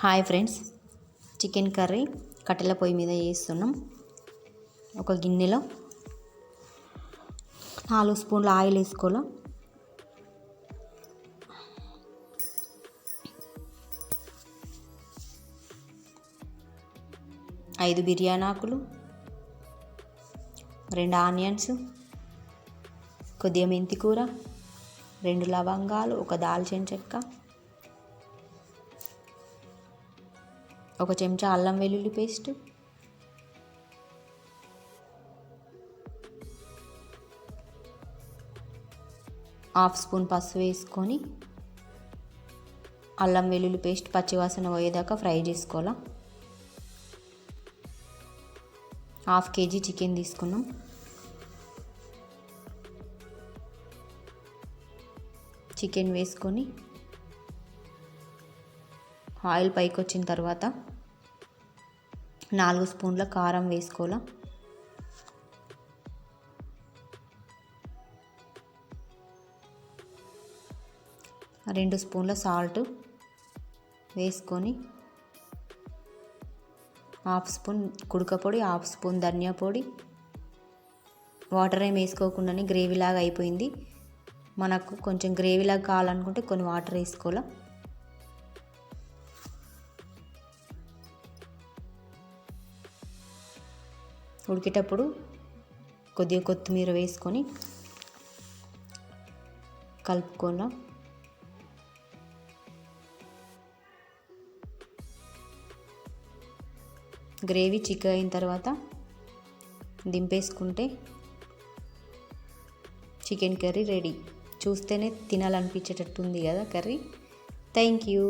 Hi friends. Chicken curry కట్టెల పొయ్యి మీద వేస్తున్నాం ఒక గిన్నెలో నాలుగు స్పూన్ల ఆయిల్ వేసుకోవాలి? ఐదు బిర్యానీ ఆకులు రెండు ఆనియన్స్ కొద్దిగా మెంతి కూర రెండు లవంగాలు ఒక దాల్చిన చెక్క ఒక చెంచా అల్లం వెల్లుల్లి పేస్ట్. హాఫ్ స్పూన్ పసుపు వేసుకొని అల్లం వెల్లుల్లి పేస్ట్ పచ్చివాసన పోయేదాకా ఫ్రై చేసుకోవాలా. హాఫ్ కేజీ చికెన్ తీసుకున్నాం. చికెన్ వేసుకొని ఆయిల్ పైకి వచ్చిన తర్వాత నాలుగు స్పూన్ల కారం వేసుకోవాలా. రెండు స్పూన్ల సాల్ట్ వేసుకొని హాఫ్ స్పూన్ కుడక పొడి హాఫ్ స్పూన్ ధనియా పొడి. వాటర్ ఏం వేసుకోకుండానే గ్రేవీలాగా అయిపోయింది. మనకు కొంచెం గ్రేవీలాగా కావాలనుకుంటే కొన్ని వాటర్ వేసుకోవాలా. ఉడికేటప్పుడు కొద్దిగా కొత్తిమీర వేసుకొని కలుపుకున్నాం గ్రేవీ చిక్క అయిన తర్వాత దింపేసుకుంటే చికెన్ కర్రీ రెడీ. చూస్తేనే తినాలనిపించేటట్టుంది కదా కర్రీ. Thank you.